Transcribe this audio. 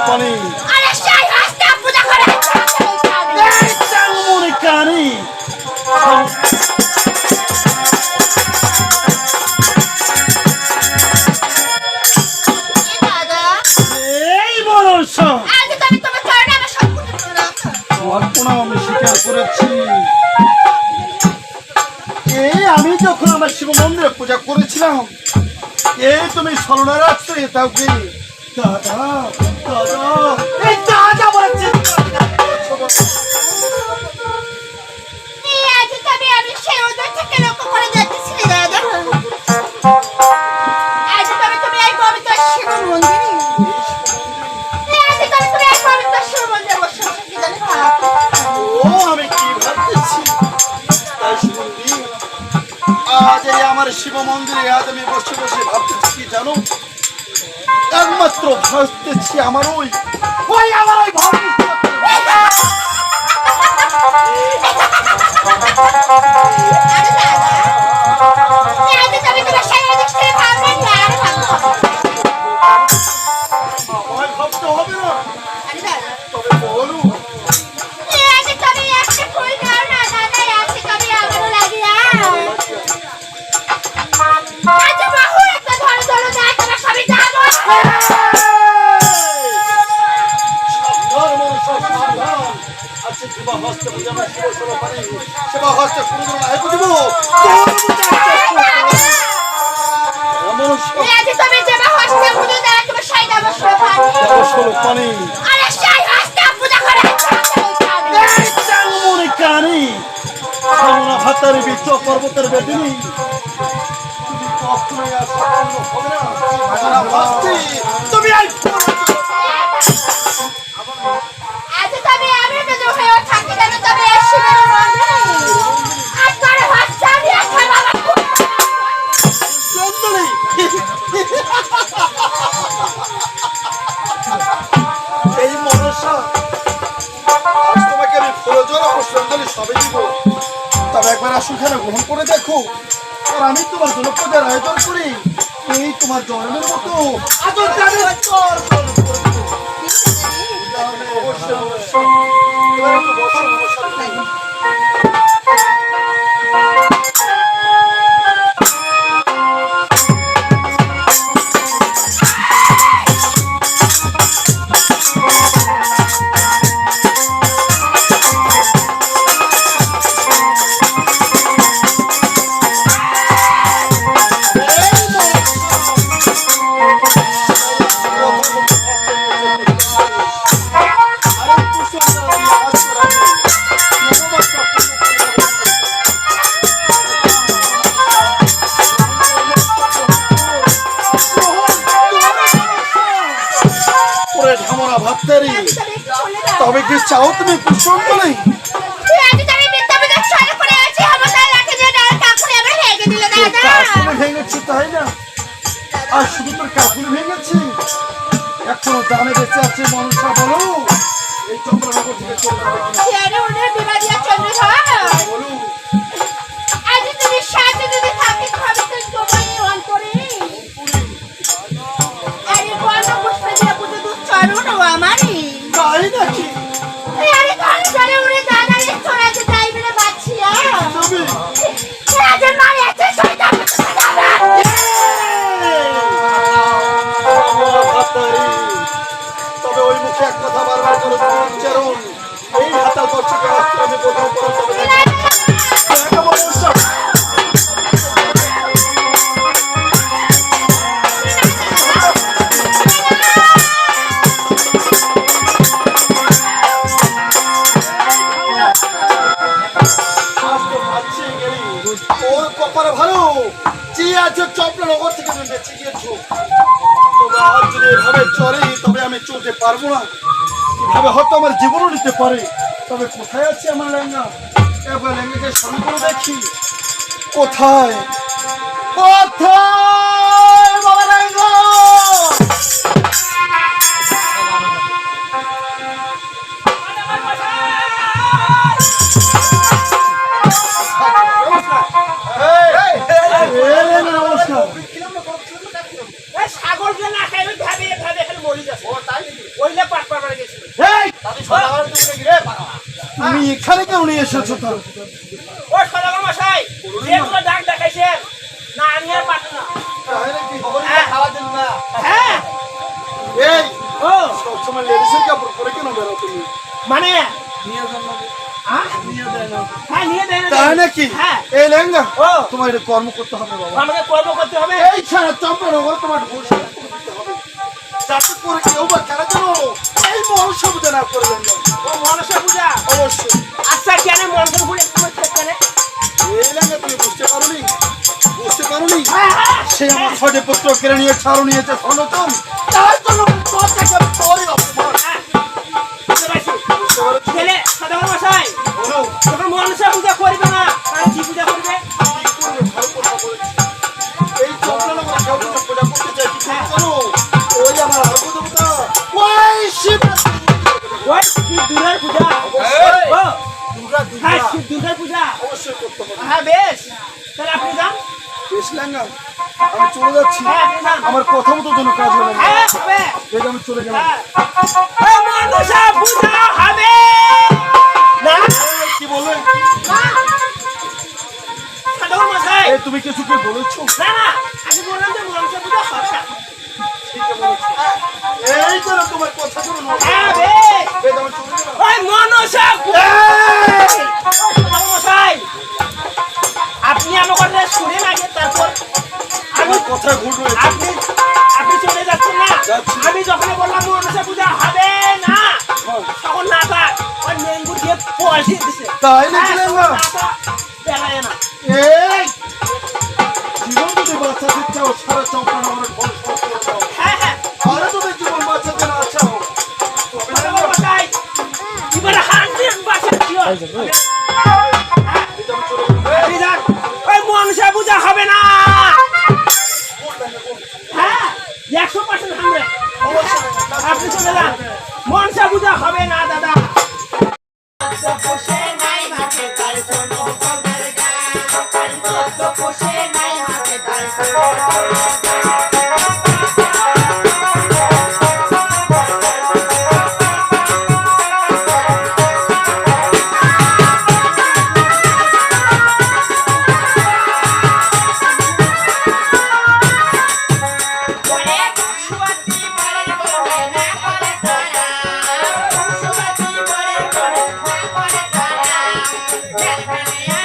পানি। কানি। আমি স্বীকার করেছি। এই আমি যখন আমার শিব মন্দিরে পূজা করেছিলাম এই তুমি স্মরণে রাখছো এটাও কি? দাদা দাদা এই দাদা এই আজ আমার শিব মন্দিরে আজ আমি বসে বসে ভাবতেছি, কি জানো? একমাত্র ভাসতেছি আমার ওই ওই আমার ওই হবে না। তবে এই দেব সরো পানি। আরে সেই আসতে পূজা করে এই চাংমুনি কানি। সামনা হাতের বৃক্ষ পর্বতের বেদিনী। তুমি কখনোই আর সম্পূর্ণ হবে না। সারা ভাস্তি, তুমি তবে একবার আসুখানে গ্রহণ করে দেখো। আর আমি তোমার জনপ্রদের আয়োজন করি। এই তোমার জন্মের মতো আদর আবার কি চাও তুমি? কাকুলে ভেঙেছি তাই না? আর শুধু তোর কাকুলে ভেঙেছি? এখনও দামে বেঁচে আছে মানুষরা বলো। এই চন্দ্রনগর থেকে চলে তাই নাকি আরে ঘরে ঘরে উড়ে দাদারে ছড়াতে যাই বলে বাঁচিয়া তুমি রাজের মারে আর যদি তবে আমি চলতে পারব না। হয়তো আমার জীবনও নিতে পারে। তবে কোথায় আছে আমার লেঙ্গা এবার লেঙ্গাকে সঙ্গে করে দেখি। কোথায়? কোথায়? তুমি এখানে কেন নিয়ে এসেছ তো? ও সদাগর মশাই যেগুলো ডাক দেখাইছেন না আমি আর পারব না হ্যাঁ। খাওয়া দিন না হ্যাঁ এই ও। সবসময় লেডিসের কাপড় পরে কেন বেরো তুমি? মানে? হ্যাঁ? হ্যাঁ নিয়ে দেয় না তাই নাকি? হ্যাঁ। এই ও। তোমার কর্ম করতে হবে বাবা। আমাকে কর্ম করতে হবে? এই ছাড়া তোমার যাতে করে কেউ বা কারা যেন এই মহল সুবিধা না করে দেন না। ও মনসা পূজা? অবশ্যই। আচ্ছা কেন মন্ত্র পূজা তোমার কেন এই লেহেঙ্গা তুমি বুঝতে পারোনি? বুঝতে পারোনি? হ্যাঁ হ্যাঁ। সে আমার ছয়টি পুত্র কেড়ে নিয়ে ছাড়ো নিয়েছে সনতন তার জন্য হ্যাঁ তাহলে আপনি যান আমি চলে যাচ্ছি হ্যাঁ আমার মতো যেন কাজ না। হ্যাঁ যে আমি চলে গেলাম হ্যাঁ হবে কি বললেন তুমি কিছু কি বলেছ না না আমি বললাম যে মনসা পূজা হবে এই তো তোমার কথা হ্যাঁ ওই মনসা ব্যবসা ভুল রয়েছে আপনি পূজা হবে না তখন না তার ওই মেঙ্গুর দিয়ে পয়সা দিছে। তাই হ্যাঁ, না। ছিলেন হ্যাঁ হ্যাঁ। আরও তোদের জীবন বাচ্চাদের আচ্ছা হোক এবারে হান্ড্রেড পার্সেন্ট শিওর মানুষের পূজা হবে না। আপনি চলে যান মনসা পূজা হবে না দাদা Thank you. Yeah.